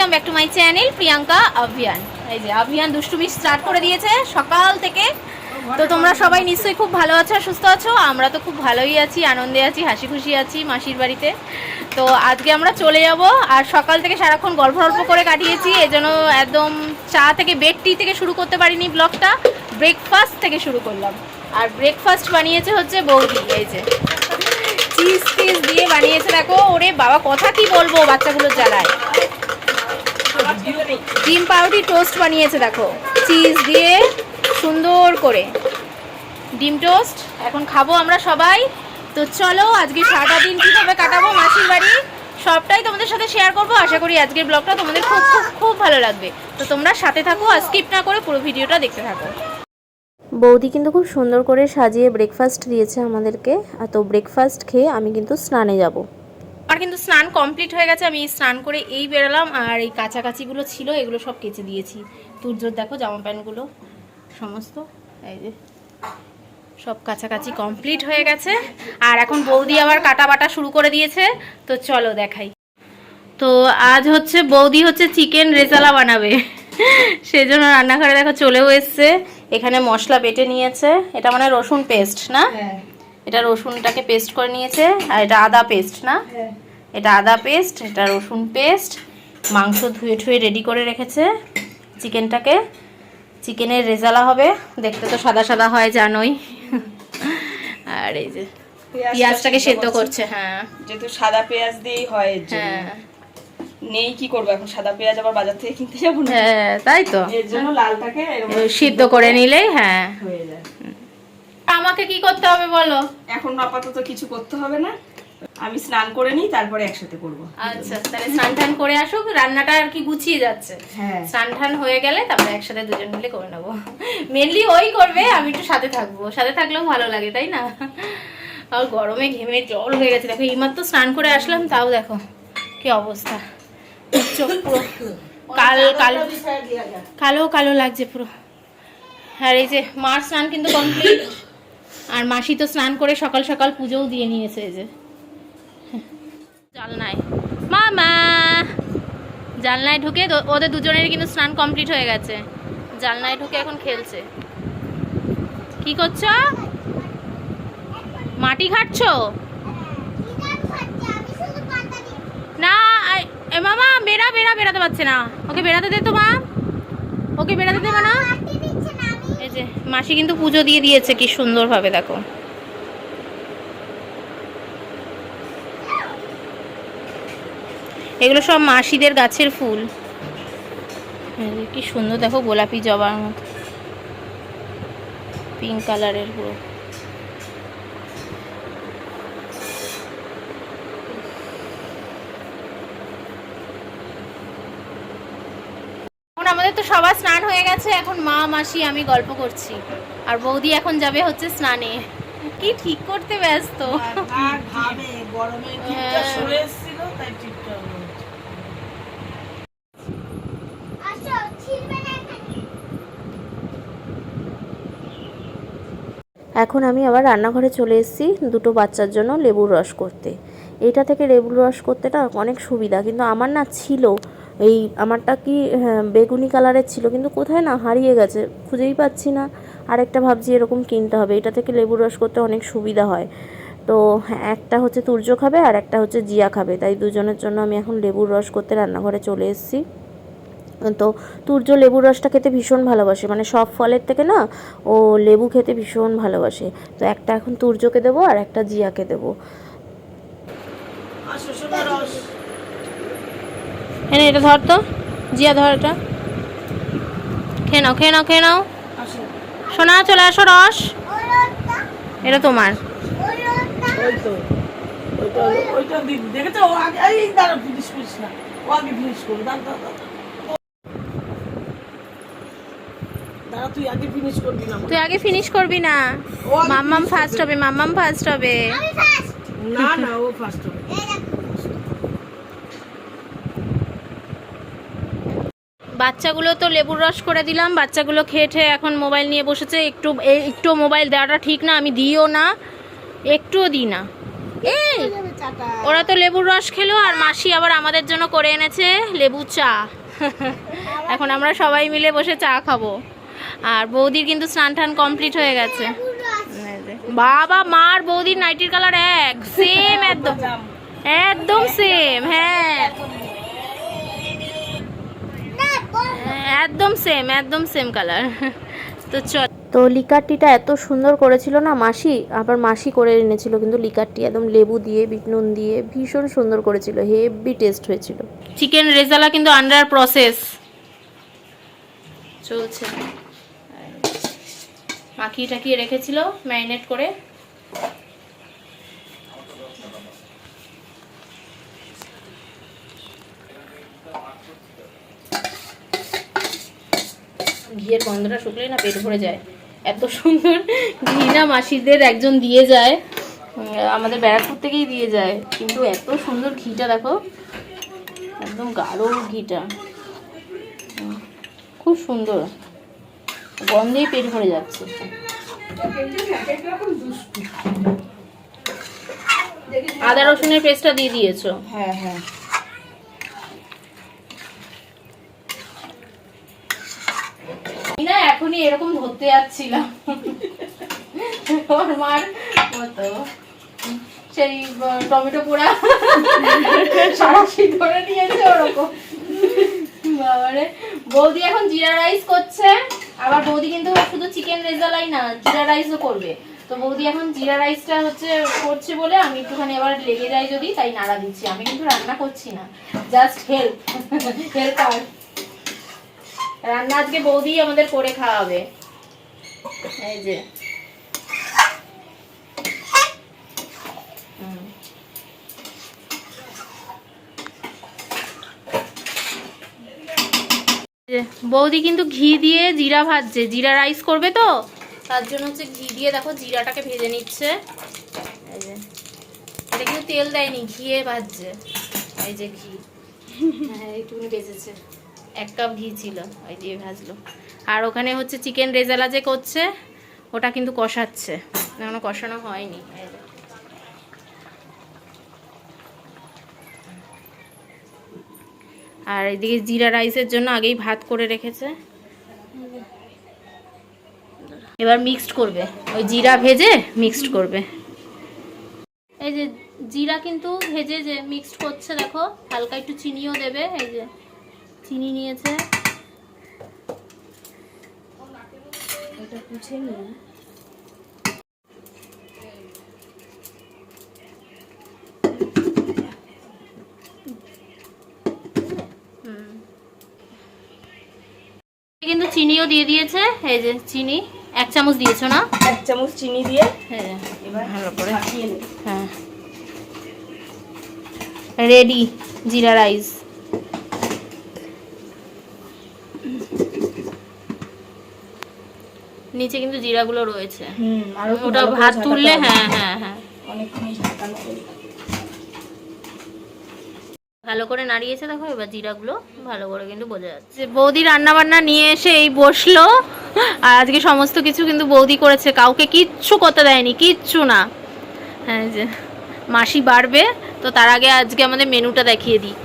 Welcome back to my channel Priyanka Abhiyan এই যে অভিয়ান দুষ্টুমি স্টার্ট করে দিয়েছে সকাল থেকে। তো তোমরা সবাই নিশ্চয়ই খুব ভালো আছো, সুস্থ আছো? আমরা তো খুব ভালোই আছি, আনন্দে আছি হাসি খুশি আছি মাসির বাড়িতে। তো আজকে আমরা চলে যাব, আর সকাল থেকে সারাক্ষণ গল্প গল্প করে কাটিয়েছি এজন্য একদম চা থেকে বেড টি থেকে শুরু করতে পারিনি ব্লগটা ব্রেকফাস্ট থেকে শুরু করলাম। আর ব্রেকফাস্ট বানিয়েছে হচ্ছে বৌদি, এই যে। চিজ টিজ দিয়ে বানিয়েছে, দেখো, ওরে বাবা, কথা কি বলব বাচ্চাগুলো জ্বালায়। ডিম পাউরুটি টোস্ট বানিয়েছে, দেখো। চিজ দিয়ে সুন্দর করে। ডিম টোস্ট, এখন খাব আমরা সবাই। তো চলো, আজকে সারাটা দিন কীভাবে কাটাবো মাসির বাড়ি, সবটাই তোমাদের সাথে শেয়ার করব। আশা করি আজকের ব্লগটা তোমাদের খুব খুব খুব ভালো লাগবে। তো তোমরা সাথে থাকো আর স্কিপ না করে পুরো ভিডিওটা দেখতে থাকো। বৌদি কিন্তু খুব সুন্দর করে সাজিয়ে ব্রেকফাস্ট দিয়েছে আমাদেরকে। আর তো ব্রেকফাস্ট খেয়ে আমি কিন্তু স্নানে যাব। আমার কিন্তু স্নান কমপ্লিট হয়ে গেছে, আমি স্নান করে এই বেরোলাম, আর এই কাছাকাছিগুলো ছিল, এগুলো সব কেচে দিয়েছি। তুর্যর দেখো, জামা প্যান্টগুলো, সমস্ত, এই যে, সব কাছাকাছি কমপ্লিট হয়ে গেছে। আর এখন বৌদি আবার কাটা বাটা শুরু করে দিয়েছে, তো চলো দেখাই। তো আজ হচ্ছে, বৌদি হচ্ছে চিকেন রেজালা বানাবে। সেজন্য রান্নাঘরে দেখো চলেও এসছে, এখানে মশলা বেটে নিয়েছে, এটা মানে রসুন পেস্ট না? এটা রসুনটাকে পেস্ট করে নিয়েছে আর এটা আদা পেস্ট না? এটা আদা পেস্ট এটা রসুন পেস্ট মাংস ধুয়ে ঠুয়ে রেডি করে রেখেছে চিকেনটাকে। চিকেনের রেজালা হবে দেখতে তো সাদা সাদা হয় জানোই। আর এই যে পেঁয়াজটাকে সেদ্ধ করছে। হ্যাঁ। যেহেতু সাদা পেঁয়াজ দিয়েই হয় হ্যাঁ। নেই কি করব এখন? সাদা পেঁয়াজ আবার বাজার থেকে কিনতে যাব না হ্যাঁ তাই তো। এর জন্য লালটাকে সিদ্ধ করে নিলেই হ্যাঁ। হয়ে যায়। আমাকে কি করতে হবে বলো? এখন আপাতত কিছু করতে হবে না। আমি স্নান করে নিই তারপরে একসাথে করব। আচ্ছা তাহলে স্নান টান করে আসুক রান্নাটা আর কি গুছিয়ে যাচ্ছে। হ্যাঁ। স্নান টান হয়ে গেলে তারপরে একসাথে দুজন মিলে করে নেব। মেনলি ওই করবে আমি একটু সাথে থাকব। সাথে থাকলেও ভালো লাগে তাই না? আর গরমে ঘেমে জল হয়ে গেছে। দেখো এইমাত্র স্নান করে আসলাম তাও দেখো কি অবস্থা। চোখ পুরো কাল কালো কালো কালো লাগছে পুরো। আর এই যে মার স্নান কিন্তু কমপ্লিট আর মাসি তো স্নান করে সকাল সকাল পুজোও দিয়ে নিয়েছে যে। জালনায়। মামা! জালনায় ঢুকে ওদের দুজনের কিন্তু স্নান কমপ্লিট হয়ে গেছে। জালনায় ঢুকে এখন খেলছে। কি করছ? মাটি ঘাটছো না মামা, বেড়া বেড়া বেরাতে পারছে না। ওকে বেরাতে দে তো, মা। ওকে বেরাতে দেবে না এই যে, মাসি কিন্তু পুজো দিয়ে দিয়েছে, কি সুন্দরভাবে, দেখো। এগুলো সব মাসিদের গাছের ফুল। কি সুন্দর, দেখো, গোলাপি জবার মতো পিঙ্ক কালারের পুরো এখন আমাদের তো সবার স্নান হয়ে গেছে, এখন মা, মাসি, আমি গল্প করছি। আর বৌদি এখন যাবে হচ্ছে স্নানে। কি ঠিক করতে ব্যস্ত। এখন আমি আবার রান্নাঘরে চলে এসেছি দুটো বাচ্চার জন্য লেবুর রস করতে। এটা থেকে লেবুর রস করতেটা অনেক সুবিধা, কিন্তু আমার না ছিল। এই আমারটা কি হ্যাঁ, বেগুনি কালারের ছিল কিন্তু কোথায় না হারিয়ে গেছে খুঁজেই পাচ্ছি না। আরেকটা ভাবছি এরকম কিনতে হবে এটা থেকে লেবুর রস করতে অনেক সুবিধা হয়। তো একটা হচ্ছে তুর্য খাবে আর একটা হচ্ছে জিয়া খাবে তাই দুজনের জন্য আমি এখন লেবুর রস করতে রান্নাঘরে চলে এসেছি। তো তুর্য লেবুর রসটা খেতে ভীষণ ভালোবাসে মানে সব ফলের থেকে না ও লেবু খেতে ভীষণ ভালোবাসে। তো একটা এখন তুর্যকে দেবো আর একটা জিয়াকে দেবো। হ্যাঁ এটা ধর তো। জিয়া ধর এটা। খেয়ে নাও খেয়ে নাও খেয়ে নাও। সোনা চলে আসো রস। এটা তোমার। তুই আগে ফিনিশ করবি না। তুই আগে ফিনিশ করবি না। মাম্মাম ফার্স্ট হবে মাম্মাম ফার্স্ট হবে। না না ও ফার্স্ট হবে। বাচ্চাগুলো তো লেবুর রস করে দিলাম বাচ্চাগুলো খেয়ে ঠেয়ে এখন মোবাইল নিয়ে বসেছে একটু একটু মোবাইল দেওয়াটা ঠিক না আমি দিও না একটুও দিই না। এই ওরা তো লেবুর রস খেলো আর মাসি আবার আমাদের জন্য করে এনেছে লেবু চা। এখন আমরা সবাই মিলে বসে চা খাব। আর বৌদির কিন্তু স্নান টান কমপ্লিট হয়ে গেছে। বাবা মার বৌদির নাইটির কালার এক সেম একদম একদম সেম হ্যাঁ। একদম সেম একদম সেম কালার তো চল। তো লিকারটিটা এত সুন্দর করেছিল না মাসি? আবার মাসি করে এনেছিল কিন্তু লিকারটি একদম লেবু দিয়ে বিট নুন দিয়ে ভীষণ সুন্দর করেছিল হেভি টেস্ট হয়েছিল। চিকেন রেজালা কিন্তু আন্ডার প্রসেস চলছে। মাখিয়ে টাকিয়ে রেখেছিল ম্যারিনেট করে। ঘিয়ের গন্ধটা শুকলে না পেট ভরে যায়। এত সুন্দর ঘি না মাসিদের একজন দিয়ে যায় আমাদের ব্যারাকপুর থেকেই দিয়ে যায়। কিন্তু এত সুন্দর ঘিটা দেখো, একদম গাঢ় ঘিটা। খুব সুন্দর। গন্ধেই পেট ভরে যাচ্ছে। আদা রসুনের পেস্টটা দিয়ে দিয়েছ? হ্যাঁ হ্যাঁ আমি না এখনই এরকম ধরতে যাচ্ছিলাম। আমার মার মতো। সেই টমেটো পোড়া সারাশি ধরে নিয়েছে ওরকম। বৌদি এখন জিরা রাইস করছে। আবার বৌদি কিন্তু শুধু চিকেন রেজালাই না, জিরা রাইসও করবে। তো বৌদি এখন জিরা রাইসটা হচ্ছে করছে বলে আমি একটুখানি আবার লেগে যাই যদি, তাই নাড়া দিচ্ছি। আমি কিন্তু রান্না করছি না। জাস্ট হেল্প হেল্প হেল্পার রান্না আজকে বৌদি আমাদের করে খাওয়াবে। এই যে। বৌদি কিন্তু ঘি দিয়ে জিরা ভাজছে। জিরা রাইস করবে তো? তার জন্য হচ্ছে ঘি দিয়ে দেখো জিরাটাকে ভেজে নিচ্ছে। এই যে। এটা কিন্তু তেল দেয়নি, ঘিয়ে ভাজছে। এই যে ঘি। হ্যাঁ একটুখানি বেজেছে। এক কাপ ঘি ছিল, ওই দিয়ে ভাজলো। আর ওখানে হচ্ছে চিকেন রেজালা যে করছে, ওটা কিন্তু কষাচ্ছে। এখনও কষানো হয়নি। আর এদিকে জিরা রাইসের জন্য আগেই ভাত করে রেখেছে। এবার মিক্সড করবে। ওই জিরা ভেজে মিক্সড করবে। এই যে জিরা কিন্তু ভেজে যে মিক্সড করছে, দেখো, হালকা একটু চিনিও দেবে, এই যে। চিনি নিয়েছে। এটা পুছে নিয়ে। কিন্তু চিনিও দিয়ে দিয়েছে। এই যে চিনি এক চামচ দিয়েছ না? এক চামচ চিনি দিয়ে হ্যাঁ। এবার ভালো করে। হ্যাঁ। রেডি জিরা রাইস নিচে কিন্তু জিরাগুলো রয়েছে। হুম আরও ওটা ভাত তুললে হ্যাঁ হ্যাঁ হ্যাঁ। ভালো করে নাড়িয়েছে দেখো এবার জিরাগুলো ভালো করে কিন্তু বোঝা যাচ্ছে। বৌদি রান্না বান্না নিয়ে এসে এই বসল। আর আজকে সমস্ত কিছু কিন্তু বৌদি করেছে। কাউকে কিচ্ছু করতে দেয়নি কিচ্ছু না। হ্যাঁ যে মাসি বাড়বে তো তার আগে আজকে আমাদের মেনুটা দেখিয়ে দিই।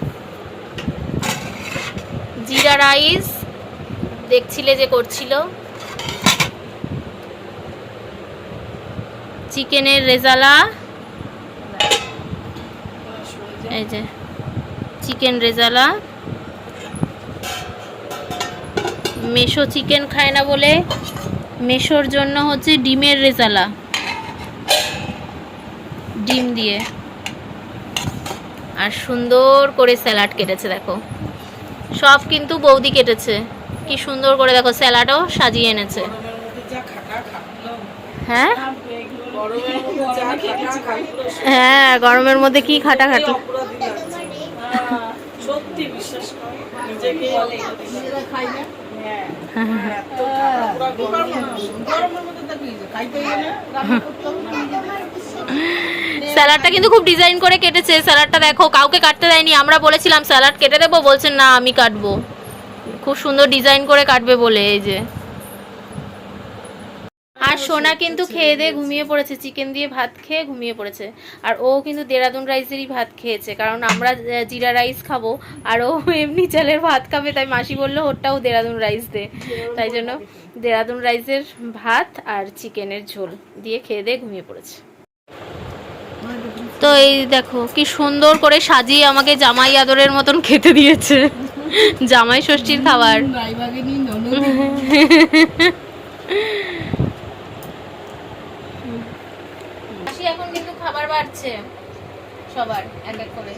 জিরা রাইস দেখছিলে যে করছিল? চিকেনের রেজালা। এই যে, চিকেন রেজালা। মেশো চিকেন খায় না বলে মেশোর জন্য হচ্ছে ডিমের রেজালা। ডিম দিয়ে। আর সুন্দর করে স্যালাড কেটেছে, দেখো। সব কিন্তু বৌদি কেটেছে। কি সুন্দর করে দেখো, স্যালাডও সাজিয়ে এনেছে। হ্যাঁ? হ্যাঁ গরমের মধ্যে কি খাটাখাটি সত্যি বিশ্বাস। স্যালাডটা কিন্তু খুব ডিজাইন করে কেটেছে। স্যালাডটা দেখো, কাউকে কাটতে দেয়নি, আমরা বলেছিলাম, স্যালাড কেটে দেবো। বলছেন না, আমি কাটবো। খুব সুন্দর ডিজাইন করে কাটবে বলে, এই যে। আর সোনা কিন্তু খেয়ে দিয়ে ঘুমিয়ে পড়েছে চিকেন দিয়ে ভাত খেয়ে ঘুমিয়ে পড়েছে। আর ও কিন্তু দেরাদুন রাইসেরই ভাত খেয়েছে কারণ আমরা জিরা রাইস খাব আর ও এমনি চালের ভাত খাবে তাই মাসি বলল ওরটাও দেরাদুন রাইস দে। তাই জন্য দেরাদুন রাইসের ভাত আর চিকেনের ঝোল দিয়ে খেয়ে দিয়ে ঘুমিয়ে পড়েছে। তো এই দেখো কি সুন্দর করে সাজিয়ে আমাকে জামাই আদরের মতন খেতে দিয়েছে। জামাই ষষ্ঠীর খাবার রাইবাগিনী ননদ মাসি এখন কিন্তু খাবার বাড়ছে? সবার এক এক করে।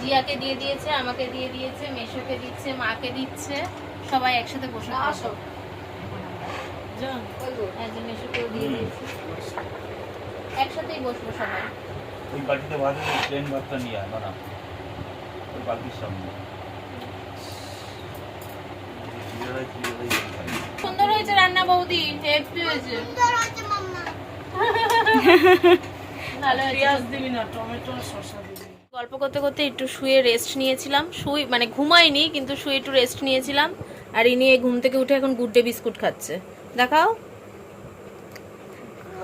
জিয়াকে দিয়ে দিয়েছে আমাকে দিয়ে দিয়েছে মেশোকে দিচ্ছে মাকে দিচ্ছে সবাই একসাথে বসে আসো। মেশোকেও দিয়ে দিয়েছে। একসাথেই বসবো সবাই। ওই বাটিতে ভাত প্লেন ভাতটা নিয়ে ওই সামনে। সুন্দর হয়েছে রান্না বৌদি হয়েছে ভালো হয়েছে পেঁয়াজ দিবি না টমেটো আর শসা দিবি। গল্প করতে করতে একটু শুয়ে রেস্ট নিয়েছিলাম। শুই মানে ঘুমাইনি কিন্তু শুয়ে একটু রেস্ট নিয়েছিলাম। আর ইনি ঘুম থেকে উঠে এখন গুড ডে বিস্কুট খাচ্ছে। দেখাও।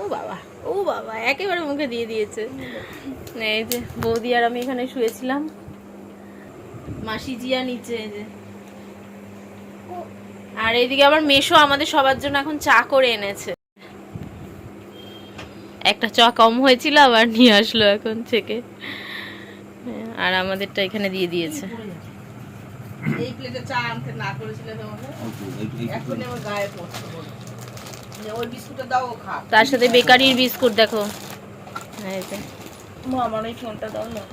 ও বাবা ও বাবা একেবারে মুখে দিয়ে দিয়েছে। এই যে বৌদি আর আমি এখানে শুয়েছিলাম। মাসি জিয়া নিচে এই যে। আর এইদিকে আবার মেশো আমাদের সবার জন্য এখন চা করে এনেছে। একটা চা কম হয়েছিল আবার নিয়ে আসলো এখন থেকে আর আমাদেরটা এখানে দিয়ে দিয়েছে এই প্লেটে চা আনতে না করেছিলে ওই এখন আমার গায়ে পড়ছে। ওই বিস্কুটটা দাও খা তার সাথে বেকারির বিস্কুট দেখো এই যে। আমার এই ফোনটা দাও না।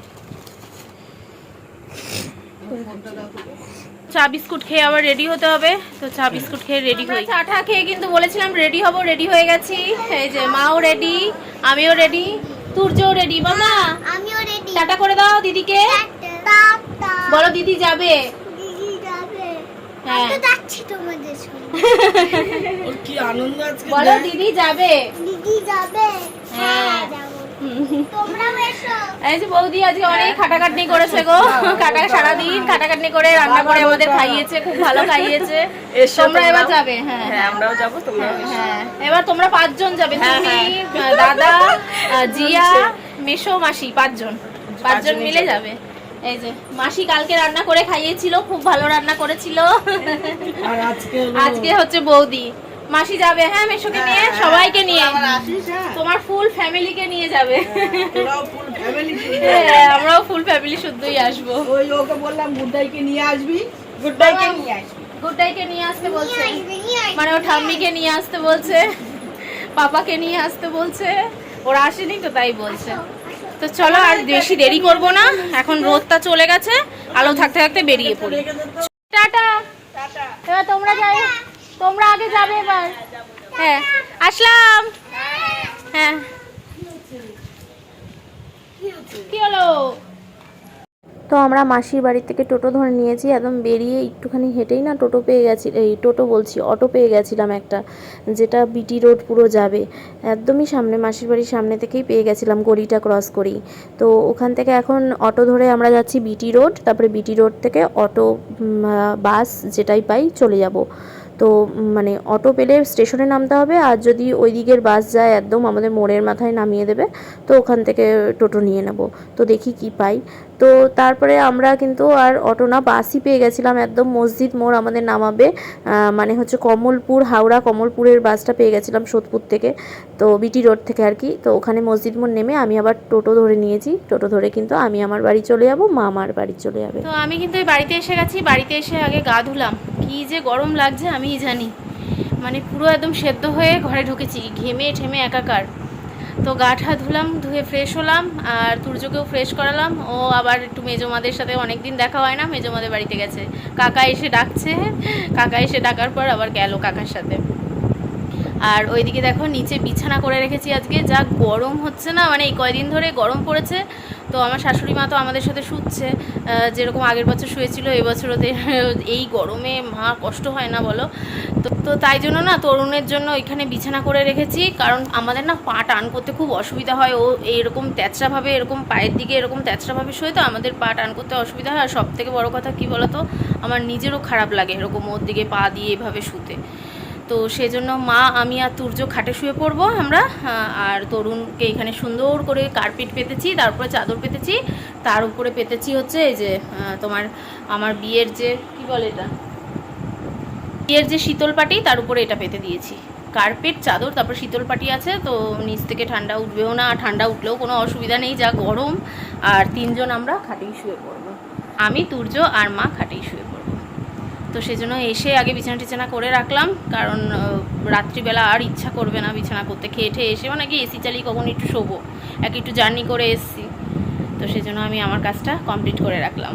চা বিস্কুট খেয়ে আবার রেডি হতে হবে। তো চা বিস্কুট খেয়ে রেডি হই চা টা খেয়ে কিন্তু বলেছিলাম রেডি হব রেডি হয়ে গেছি। এই যে মাও রেডি আমিও রেডি তুর্যও রেডি মামা আমিও রেডি টাটা করে দাও দিদিকে। টাটা বলো দিদি যাবে। দিদি যাবে। হ্যাঁ। তো যাচ্ছি তোমাদের সঙ্গে। ওর কি আনন্দ আজকে বলো দিদি যাবে। দিদি যাবে। হ্যাঁ। এই যে বৌদি আজকে অনেক খাটাখাটনি করেছে গো। কাটা সারাদিন খাটাখাটনি করে রান্না করে আমাদের খাইয়েছে খুব ভালো খাইয়েছে। তোমরা এবার যাবে হ্যাঁ। হ্যাঁ আমরাও যাব তোমরাও হ্যাঁ এবার তোমরা পাঁচজন যাবে তুমি দাদা জিয়া মেশো মাসি পাঁচজন। পাঁচজন মিলে যাবে। যাবে। এই যে মাসি কালকে রান্না করে খাইয়েছিল খুব ভালো রান্না করেছিল। আর আজকে আজকে হচ্ছে বৌদি। মাসি যাবে হ্যাঁ মেশোকে নিয়ে হ্যাঁ, সবাইকে নিয়ে। হ্যাঁ। তোমার ফুল ফ্যামিলিকে নিয়ে যাবে। হ্যাঁ, আমরাও ফুল ফ্যামিলি শুদ্ধই আসব। ওই ওকে বললাম গুড্ডাইকে নিয়ে আসবি? গুড্ডাইকে নিয়ে আসবি। গুড্ডাইকে নিয়ে আসতে বলছে। নিয়ে আসবে। মানে ও ঠাম্মিকে নিয়ে আসতে বলছে। পাপাকে নিয়ে আসতে বলছে। ওরা আসেনি তো তাই বলছে। তো চলো আর বেশি দেরি করব না। এখন রোদটা চলে গেছে। আলো থাকতে থাকতে বেরিয়ে পড়ি। টাটা। এবার তোমরা যাই। তোমরা আগে যাবে এবার। হ্যাঁ আসলাম। হ্যাঁ। কি হলো? তো আমরা মাসির বাড়ি থেকে টোটো ধরে নিয়েছি, একদম বেরিয়ে একটুখানি হেঁটেই না টোটো পেয়ে গেছি, এই টোটো বলছি, অটো পেয়ে গেছিলাম একটা, যেটা বিটি রোড পুরো যাবে। একদমই সামনে, মাসির বাড়ির সামনে থেকেই পেয়ে গেছিলাম গলিটা ক্রস করেই। তো ওখান থেকে এখন অটো ধরে আমরা যাচ্ছি বিটি রোড তারপরে বিটি রোড থেকে অটো বাস যেটাই পাই চলে যাব। তো মানে অটো পেলে স্টেশনে নামতে হবে আর যদি ওই দিকের বাস যায় একদম আমাদের মোড়ের মাথায় নামিয়ে দেবে, তো ওখান থেকে টোটো নিয়ে নেব। তো দেখি কি পাই। তো তারপরে আমরা কিন্তু আর অটো না বাসই পেয়ে গেছিলাম একদম মসজিদ মোড় আমাদের নামাবে। মানে হচ্ছে কমলপুর, হাওড়া কমলপুরের বাসটা পেয়ে গেছিলাম সোদপুর থেকে, তো বিটি রোড থেকে আর কি। তো ওখানে মসজিদ মোড় নেমে আমি আবার টোটো ধরে নিয়েছি। টোটো ধরে কিন্তু আমি আমার বাড়ি চলে যাব মা আমার বাড়ি চলে যাবে। তো আমি কিন্তু বাড়িতে এসে গেছি, বাড়িতে এসে আগে গা ধুলাম। কি যে গরম লাগছে, আমিই জানি। মানে পুরো একদম সেদ্ধ হয়ে ঘরে ঢুকেছি, ঘেমে ঠেমে একাকার। তো গাঠা ধুলাম, ধুয়ে ফ্রেশ হলাম আর তুর্যকেও ফ্রেশ করালাম। ও আবার একটু মেজোমাদের সাথে অনেক দিন দেখা হয় না মেজোমাদের বাড়িতে গেছে। কাকা এসে ডাকছে, কাকা এসে ডাকার পর আবার গেল কাকার সাথে। আর ওইদিকে দেখো, নিচে বিছানা করে রেখেছি আজকে, যা গরম হচ্ছে না মানে এই কয়দিন ধরে গরম পড়েছে। তো আমার শাশুড়ি মা তো আমাদের সাথে শুচ্ছে যেরকম আগের বছর শুয়েছিল এবছর ওদের এই গরমে মা কষ্ট হয় না বলো। তো তো তাই জন্য না তরুণের জন্য এখানে বিছানা করে রেখেছি, কারণ আমাদের না পা টান করতে খুব অসুবিধা হয়। ও এরকম তেচড়াভাবে এরকম পায়ের দিকে এরকম তেচড়াভাবে শুয়ে তো আমাদের পা টান করতে অসুবিধা হয়। আর সব থেকে বড় কথা কী বলো তো আমার নিজেরও খারাপ লাগে এরকম ওর দিকে পা দিয়ে এভাবে শুতে। তো সেজন্য মা, আমি আর তুর্য খাটে শুয়ে পড়ব আমরা আর তরুণকে এখানে সুন্দর করে কার্পেট পেতেছি, তারপরে চাদর পেতেছি, তার উপরে পেতেছি হচ্ছে এই যে তোমার আমার বিয়ের যে, কি বলে এটা? বিয়ের যে শীতল পাটি তার উপরে এটা পেতে দিয়েছি। কার্পেট, চাদর, তারপর শীতল পাটি আছে, তো নিচ থেকে ঠান্ডা উঠবেও না, ঠান্ডা উঠলেও কোনো অসুবিধা নেই, যা গরম, আর তিনজন আমরা খাটেই শুয়ে পড়ব। আমি, তুর্য আর মা খাটেই শুয়ে তো সেজন্য এসে আগে বিছানা টিছানা করে রাখলাম, কারণ রাত্রিবেলা আর ইচ্ছা করবে না বিছানা করতে। খেয়ে ঠেয়ে এসে মানে কি এসি চালিয়ে কখন একটু শোবো, এক একটু জার্নি করে এসছি। তো সেই জন্য আমি আমার কাজটা কমপ্লিট করে রাখলাম।